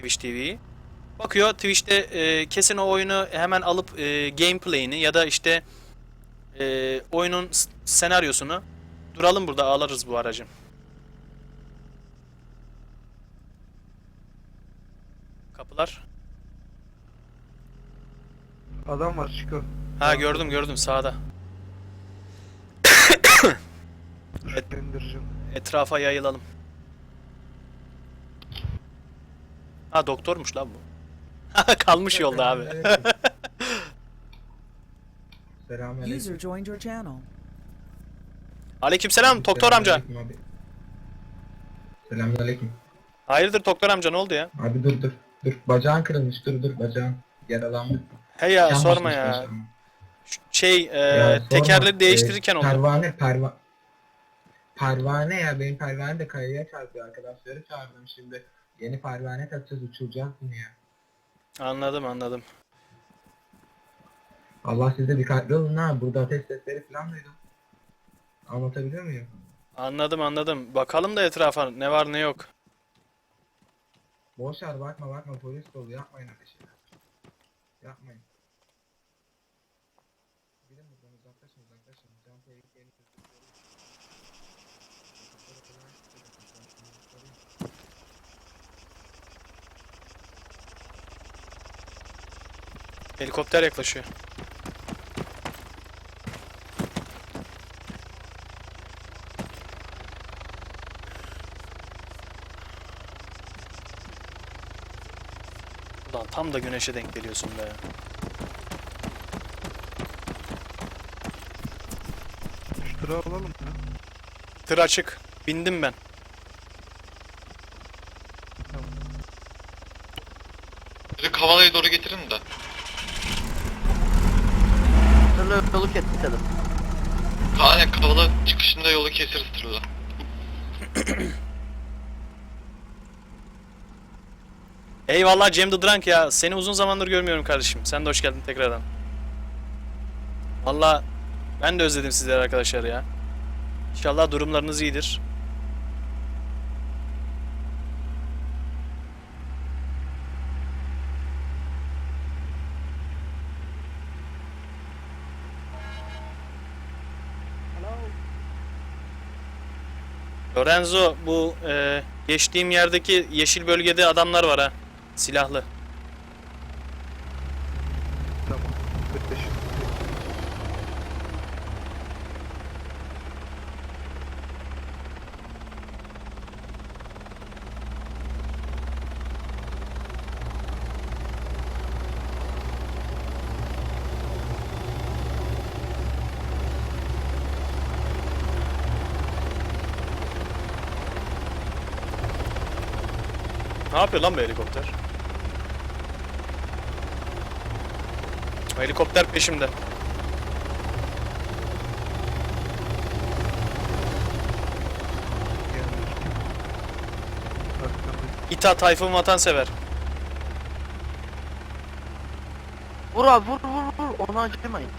Twitch TV'yi. Bakıyor Twitch'te e, kesin o oyunu hemen alıp e, gameplay'ini ya da işte e, oyunun senaryosunu duralım burada ağlarız bu aracı. Kapılar. Adam var Chico. Ha gördüm gördüm sağda. İndireceğim. Etrafa yayılalım. Ha doktormuş lan bu. Kalmış yolda abi. Selamünaleyküm. User joined your channel. Aleykümselam doktor amca. Selamünaleyküm abi. Selamünaleyküm. Hayırdır doktor amca ne oldu ya? Abi dur dur. Dur bacağın kırılmış dur dur bacağın. Yaralanmış. He ya Can sorma basmış ya. Ş- Şey e, Ya sorma. tekerleri değiştirirken Ee, oldu. Pervane perva Pervane ya benim pervane de kayaya çarpıyor arkadaşları çağırdım şimdi. Yeni pervane takacağız uçuracağız bunu ya. Anladım anladım. Allah size dikkatli olun ha burada ateş sesleri falan duydum. Anlatabiliyor muyum? Anladım anladım. Bakalım da etrafa ne var ne yok. Boş ver bakma bakma polis dolu yapmayın şeyler. Yapmayın. Helikopter yaklaşıyor. Ulan tam da güneşe denk geliyorsun be. Şu tırağı alalım ya. Tır açık. Bindim ben. Bizi Kavala'ya doğru getirin de. Tırla yolu keselim. Aynen Kavala çıkışında yolu keseriz tırla. Eyvallah Cem the Drunk ya. Seni uzun zamandır görmüyorum kardeşim. Sen de hoş geldin tekrardan. Valla ben de özledim sizleri arkadaşlar ya. İnşallah durumlarınız iyidir. Lorenzo bu e, geçtiğim yerdeki yeşil bölgede adamlar var ha. Silahlı. Tamam. Beş. Ne yapıyor lan bu helikopter? Helikopter peşimde. İta Tayfun vatansever. Vur abi vur vur vur ona acımayın.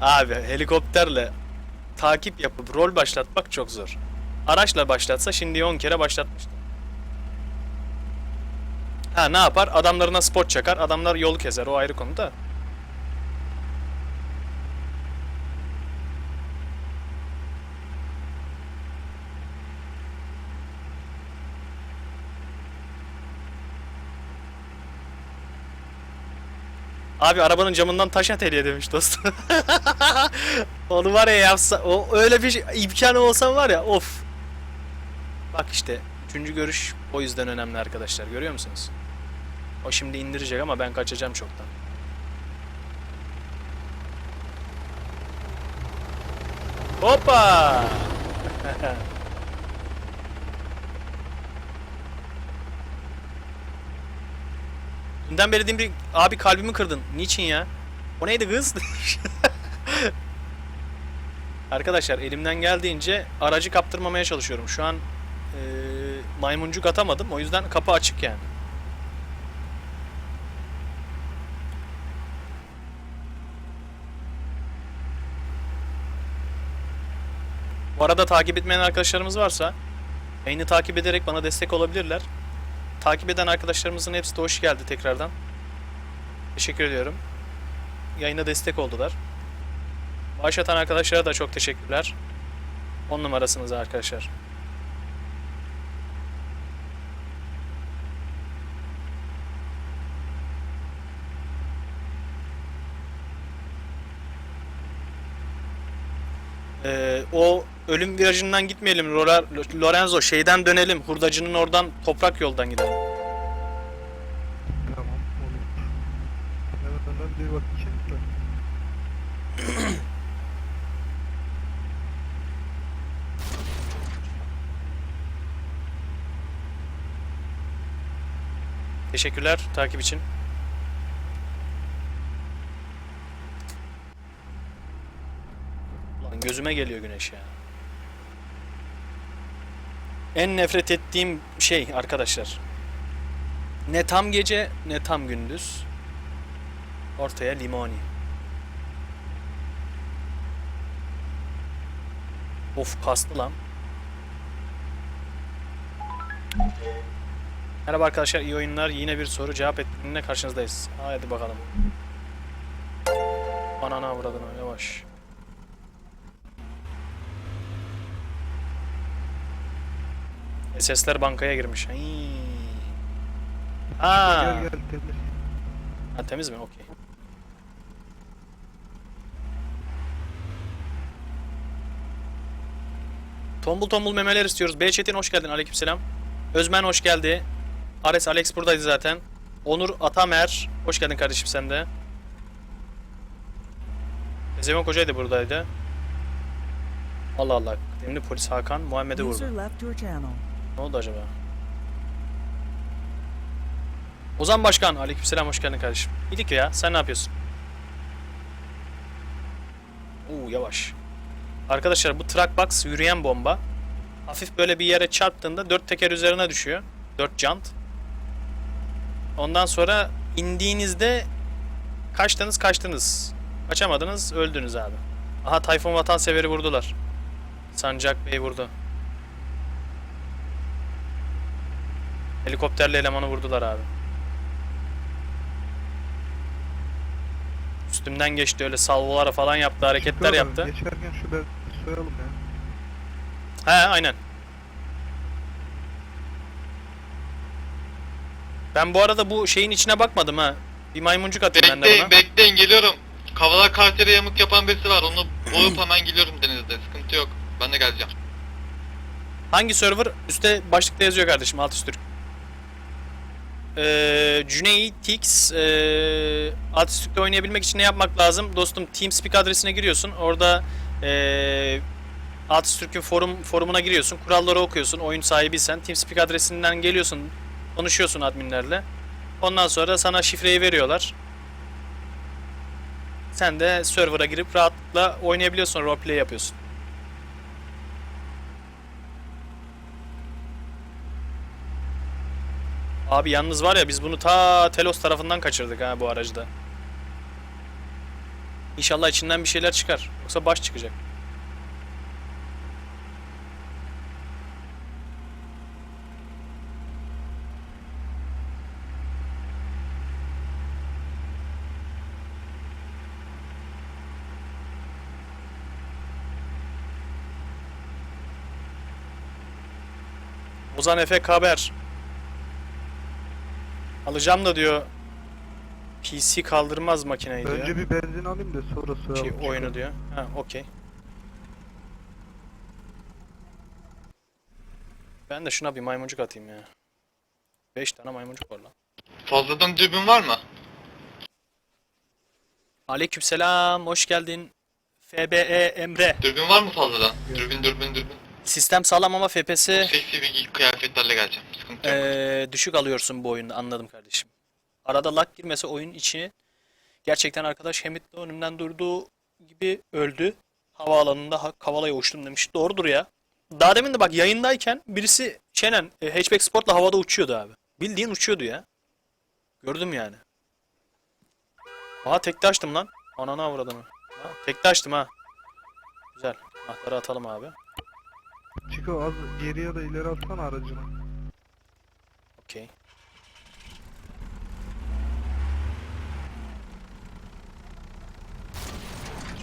Abi helikopterle takip yapıp rol başlatmak çok zor. Araçla başlatsa şimdi 10 kere başlatmıştı. Ha ne yapar? Adamlarına spot çakar. Adamlar yolu keser. O ayrı konu da. Abi arabanın camından taş at hediye demiş dostum. Onu var ya yapsa, o öyle bir şey, imkanı olsa var ya of. Bak işte üçüncü görüş o yüzden önemli arkadaşlar görüyor musunuz? O şimdi indirecek ama ben kaçacağım çoktan. Hoppa! Dünden beri bir abi kalbimi kırdın. Niçin ya? O neydi kız? Arkadaşlar elimden geldiğince aracı kaptırmamaya çalışıyorum. Şu an eee, maymuncuk atamadım. O yüzden kapı açık yani. Bu arada takip etmeyen arkadaşlarımız varsa yayını takip ederek bana destek olabilirler. Takip eden arkadaşlarımızın hepsi de hoş geldi tekrardan. Teşekkür ediyorum. Yayına destek oldular. Bağış arkadaşlara da çok teşekkürler. 10 numarasınız arkadaşlar. Ee, o ölüm virajından gitmeyelim Lorenzo şeyden dönelim hurdacının oradan toprak yoldan gidelim. Tamam olur. Hemen bir bakayım da. Teşekkürler takip için. Ulan gözüme geliyor güneş ya. En nefret ettiğim şey arkadaşlar. Ne tam gece ne tam gündüz. Ortaya limoni. Of kastı lan. Merhaba arkadaşlar iyi oyunlar. Yine bir soru cevap etkinliğine karşınızdayız. Haydi bakalım. Anana avradına yavaş. SS'ler bankaya girmiş. Ay. Aa. Gel gel temiz. Ha, temiz mi? Okey. Tombul tombul memeler istiyoruz. B Çetin hoş geldin. Aleykümselam. Özmen hoş geldi. Ares Alex buradaydı zaten. Onur Atamer hoş geldin kardeşim sen de. Ezemen Kocay da buradaydı. Allah Allah. Demli polis Hakan Muhammed'e vurdu. Ne oldu acaba? Ozan Başkan, aleykümselam hoş geldin kardeşim. İyilik ya, sen ne yapıyorsun? Oo yavaş. Arkadaşlar bu truck box yürüyen bomba. Hafif böyle bir yere çarptığında dört teker üzerine düşüyor. Dört jant. Ondan sonra indiğinizde kaçtınız kaçtınız. Kaçamadınız öldünüz abi. Aha Tayfun Vatansever'i vurdular. Sancak Bey vurdu. Helikopterle elemanı vurdular abi. Üstümden geçti öyle salvolara falan yaptı, hareketler abi, yaptı. Geçerken şurada soyalım ya. He aynen. Ben bu arada bu şeyin içine bakmadım ha. Bir maymuncuk atayım ben de Bekleyin buna. bekleyin geliyorum. Kavala kartere yamuk yapan birisi var. Onu boğup hemen geliyorum denizde. Sıkıntı yok. Ben de geleceğim. Hangi server? Üste başlıkta yazıyor kardeşim alt üst Türk. Ee, Cüneyt Tix ee, alt üst Türk'te oynayabilmek için ne yapmak lazım? Dostum TeamSpeak adresine giriyorsun. Orada ee, alt üst Türk'ün forum, forumuna giriyorsun. Kuralları okuyorsun. Oyun sahibiysen. TeamSpeak adresinden geliyorsun. Konuşuyorsun adminlerle. Ondan sonra sana şifreyi veriyorlar. Sen de server'a girip rahatlıkla oynayabiliyorsun. Roleplay yapıyorsun. Abi yalnız var ya biz bunu ta Telos tarafından kaçırdık ha bu aracda. İnşallah içinden bir şeyler çıkar. Yoksa baş çıkacak. Ozan Efe Kaber. Alacağım da diyor. PC kaldırmaz makineyi diyor. Önce bir benzin alayım da sonra şey, Şükrü. oyunu diyor. Ha okey. Ben de şuna bir maymuncuk atayım ya. 5 tane maymuncuk var lan. Fazladan dürbün var mı? Aleykümselam, hoş geldin. FBE Emre. Dürbün var mı fazladan? Dürbün dürbün dürbün. Sistem sağlam ama FPS Seksi bir kıyafetlerle geleceğim. Sıkıntı yok. eee, düşük alıyorsun bu oyunda anladım kardeşim. Arada lag girmese oyun içi gerçekten arkadaş Hamid de önümden durduğu gibi öldü. havaalanında ha- Kavala'ya uçtum demiş. Doğrudur ya. Daha demin de bak yayındayken birisi Şenen e, Hatchback Sport'la havada uçuyordu abi. Bildiğin uçuyordu ya. Gördüm yani. Aha tekte açtım lan. Ananı avradını. Ha, tekte açtım ha. Güzel. Anahtarı atalım abi. Chico az geriye de ileri atsana aracını. Okey.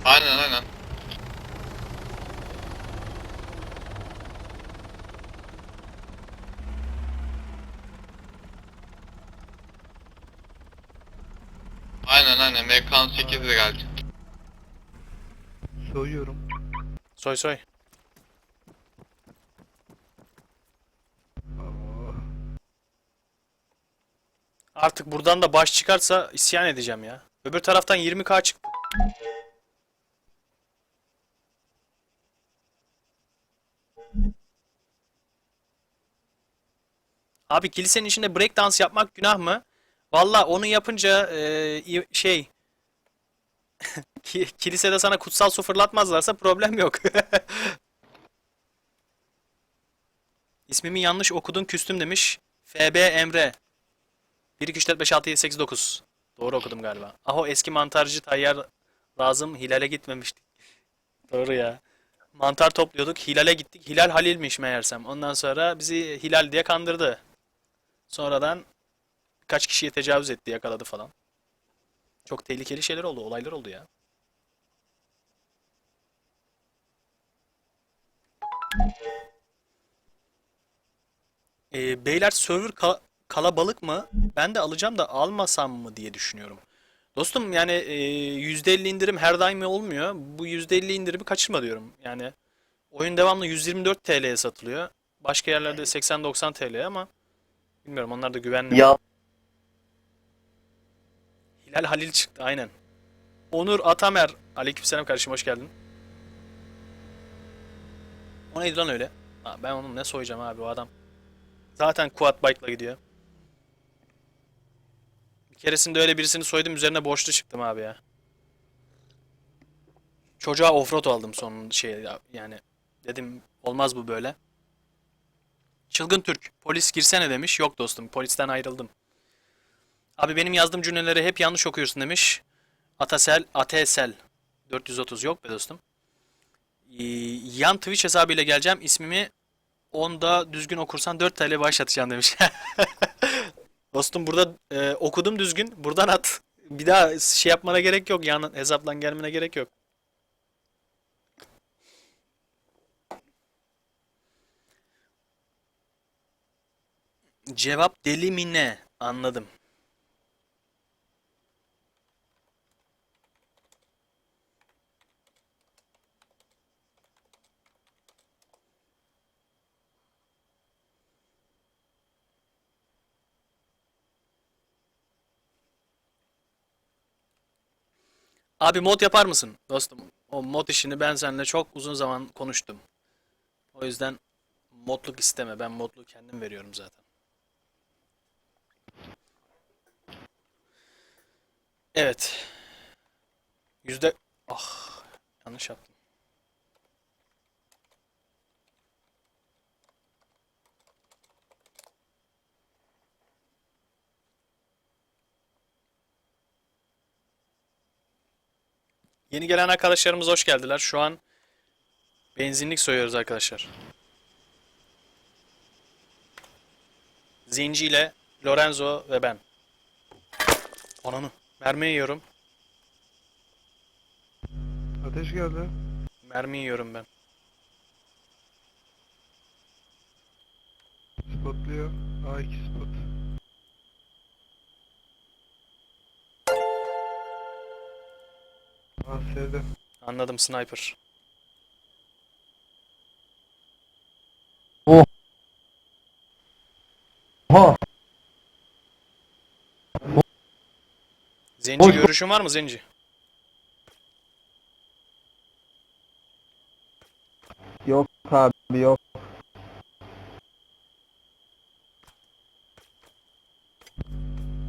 Aynen aynen. Aynen aynen MK 8 de geldi. Soyuyorum. Soy soy. Artık buradan da baş çıkarsa isyan edeceğim ya. Öbür taraftan 20k çıktı. Abi kilisenin içinde breakdance yapmak günah mı? Valla onu yapınca eee, şey ki- kilisede sana kutsal su fırlatmazlarsa problem yok. İsmimi yanlış okudun küstüm demiş. FB Emre. 1 2 3 4 5 6 7 8 9. Doğru okudum galiba. Aho eski mantarcı Tayyar lazım Hilal'e gitmemiştik. Doğru ya. Mantar topluyorduk. Hilal'e gittik. Hilal Halil'miş meğersem. Ondan sonra bizi Hilal diye kandırdı. Sonradan kaç kişiye tecavüz etti, yakaladı falan. Çok tehlikeli şeyler oldu, olaylar oldu ya. Ee, beyler server ka- kalabalık mı? Ben de alacağım da almasam mı diye düşünüyorum. Dostum yani e, %50 indirim her daim olmuyor. Bu %50 indirimi kaçırma diyorum. Yani oyun devamlı 124 TL'ye satılıyor. Başka yerlerde 80-90 TL ama bilmiyorum onlar da güvenli. Ya Hilal Halil çıktı aynen. Onur Atamer. Aleykümselam kardeşim hoş geldin. O neydi lan öyle? Ha, ben onu ne soyacağım abi o adam. Zaten quad bike'la gidiyor. Keresinde öyle birisini soydum üzerine borçlu çıktım abi ya. Çocuğa offroad aldım son şey yani. Dedim olmaz bu böyle. Çılgın Türk. Polis girsene demiş. Yok dostum polisten ayrıldım. Abi benim yazdığım cümleleri hep yanlış okuyorsun demiş. Atasel, Atesel. 430 yok be dostum. Ee, yan Twitch hesabıyla geleceğim. İsmimi onda düzgün okursan 4 TL bağış demiş. dostum burada e, okudum düzgün. Buradan at. Bir daha şey yapmana gerek yok. Yan hesaplan gelmene gerek yok. Cevap deli mi ne? Anladım. Abi mod yapar mısın dostum? O mod işini ben seninle çok uzun zaman konuştum. O yüzden modluk isteme. Ben modluğu kendim veriyorum zaten. Evet. Yüzde... Ah, yanlış yaptım. Yeni gelen arkadaşlarımız hoş geldiler. Şu an benzinlik soyuyoruz arkadaşlar. Zenci ile Lorenzo ve ben. Ananı. Mermi yiyorum. ateş geldi. Mermi yiyorum ben. Spotluyor. A2 spot. AS'de. Anladım sniper. Oha. Zenci görüşün var mı Zenci? Yok abi yok.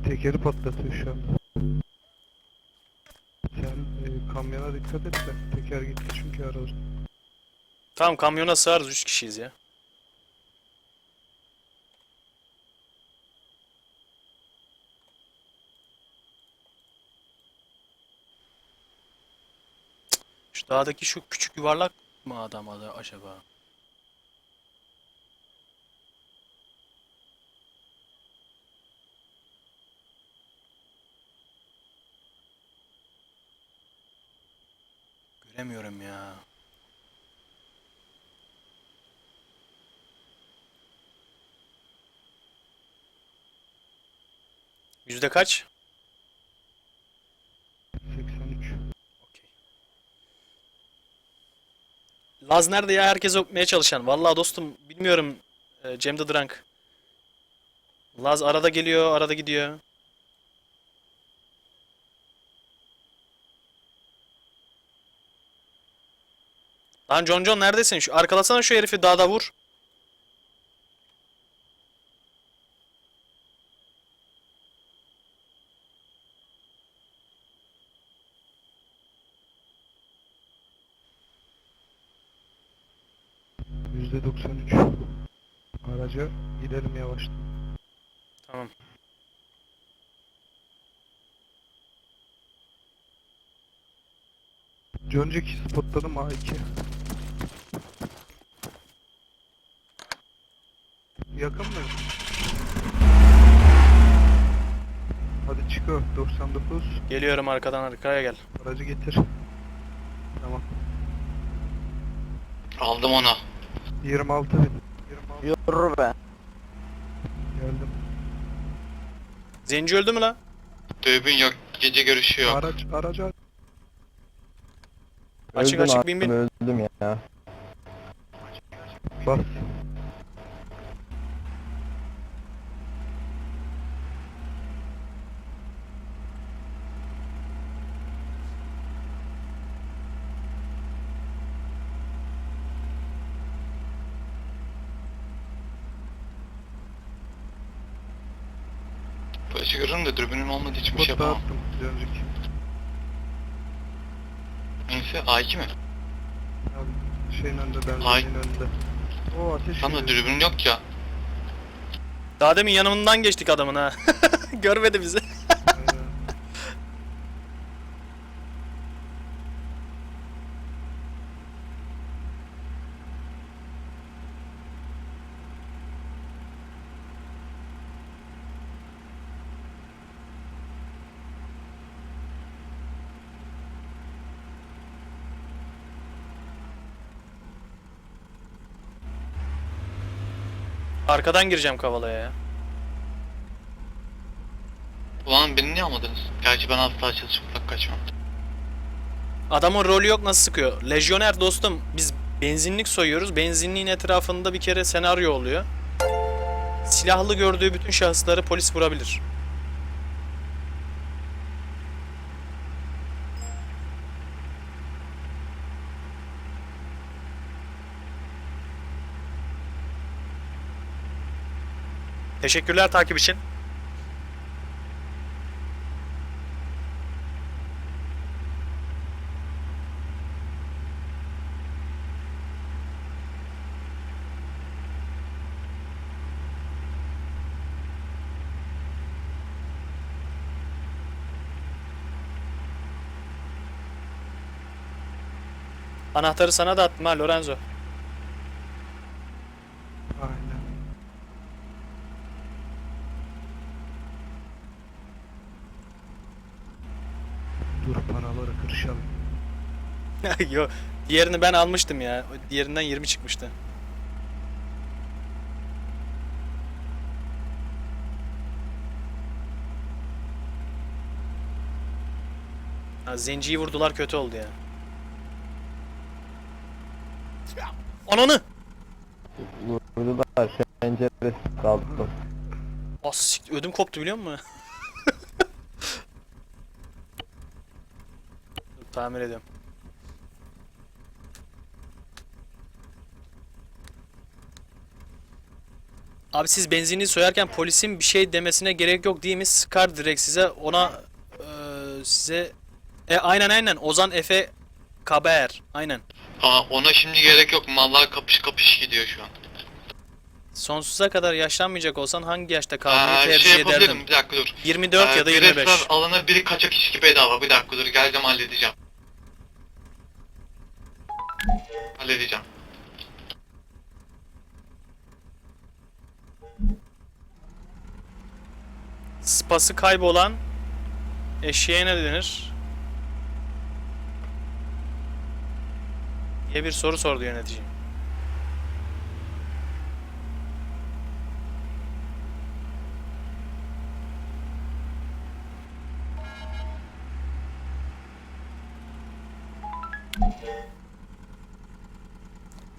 Tekeri patlatıyor şu anda. Kamyona dikkat et de. Teker gitti çünkü arada. Tamam kamyona sığarız 3 kişiyiz ya. Şu dağdaki şu küçük yuvarlak mı adam acaba? Göremiyorum ya. Yüzde kaç? 83. Okey. Laz nerede ya? Herkes okumaya çalışan. Vallahi dostum bilmiyorum. Ee, Cem the Drunk. Laz arada geliyor, arada gidiyor. Lan John John neredesin? Şu arkalasana şu herifi dağda vur. Yüzde 93. Araca gidelim yavaştan. Tamam. Önceki spotladım A2. Yakın mı? Hadi çıkıyor 99. Geliyorum arkadan arkaya gel. Aracı getir. Tamam. Aldım onu. 26 bin. 26 Yürü be. geldim. Zenci öldü mü la? Dürbün yok. Gece görüşü yok. Araç araca Açık Öldüm açık abi, bin bin. Öldüm ya. bas. Polisi görürüm de dürbünün olmadığı için bir şey yapamam. Neyse A2 mi? Abi şeyin önünde Ay. benzinin önünde. O ateş Tam da dürbün yok ya. Daha demin yanımdan geçtik adamın ha. Görmedi bizi. Aynen. Arkadan gireceğim kavalaya ya. Ulan beni niye almadınız? Gerçi ben asla çalışmakla kaçmam. Adamın rolü yok nasıl sıkıyor? Lejyoner dostum biz benzinlik soyuyoruz. Benzinliğin etrafında bir kere senaryo oluyor. Silahlı gördüğü bütün şahısları polis vurabilir. Teşekkürler takip için. Anahtarı sana da attım ha Lorenzo. Aynen. Dur paraları kırışalım. Yo, diğerini ben almıştım ya. Diğerinden 20 çıkmıştı. Ha, zenciyi vurdular kötü oldu ya. Ananı! Vurdular penceresi kaldım. As ödüm koptu biliyor musun? Tamir ediyorum. Abi siz benzinliği soyarken polisin bir şey demesine gerek yok değil mi? Sıkar direkt size ona eee, size E aynen aynen. Ozan Efe Kaber. Aynen. Aa, ona şimdi gerek yok. Mallar kapış kapış gidiyor şu an. Sonsuza kadar yaşlanmayacak olsan hangi yaşta Aa, kalmayı tercih şey yapabilirim. ederdin? Bir dakika dur. 24 Ee, ya da bir 25. restoran alana biri kaçak içki bedava. Bir dakika dur. Geleceğim halledeceğim. Halledeceğim. Spası kaybolan eşeğe ne denir? diye bir soru sordu yönetici.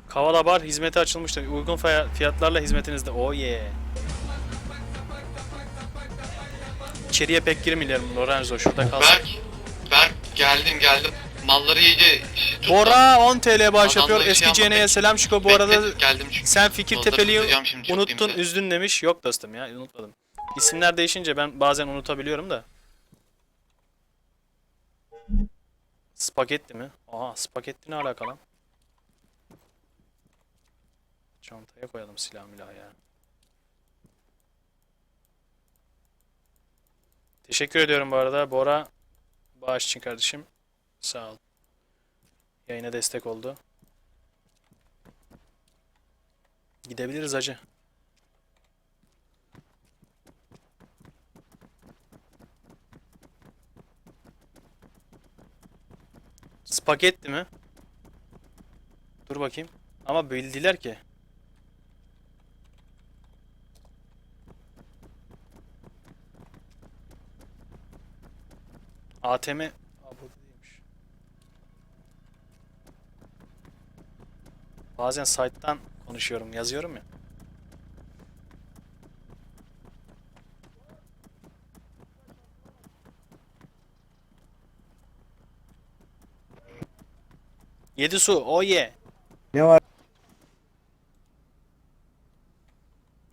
Kavala Bar hizmete açılmıştır. Uygun fiya- fiyatlarla hizmetinizde. Oh yeah. İçeriye pek girmeyelim Lorenzo şurada kalsın. Berk. Berk geldim geldim. Malları iyice tuttum. Bora 10 TL bağış yapıyor. Adamları Eski şey CN'ye selam Şiko bu arada geldim çünkü. sen Fikirtepeli'yi unuttun üzdün demiş. Yok dostum ya unutmadım. İsimler değişince ben bazen unutabiliyorum da. Spagetti mi? Aha spagetti ne alaka lan? Çantaya koyalım silah milah ya. Teşekkür ediyorum bu arada Bora bağış için kardeşim. Sağ ol. Yayına destek oldu. Gidebiliriz hacı. Spagetti mi? Dur bakayım. Ama bildiler ki. ATM Aa, burada değilmiş. Bazen site'tan konuşuyorum, yazıyorum ya. Yedi su, oh yeah. Ne var?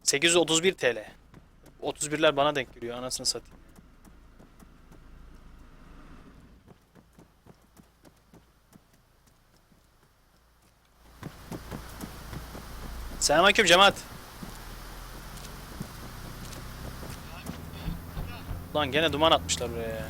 831 TL. 31'ler bana denk geliyor anasını satayım. Selamünaleyküm cemaat. Lan gene duman atmışlar buraya ya.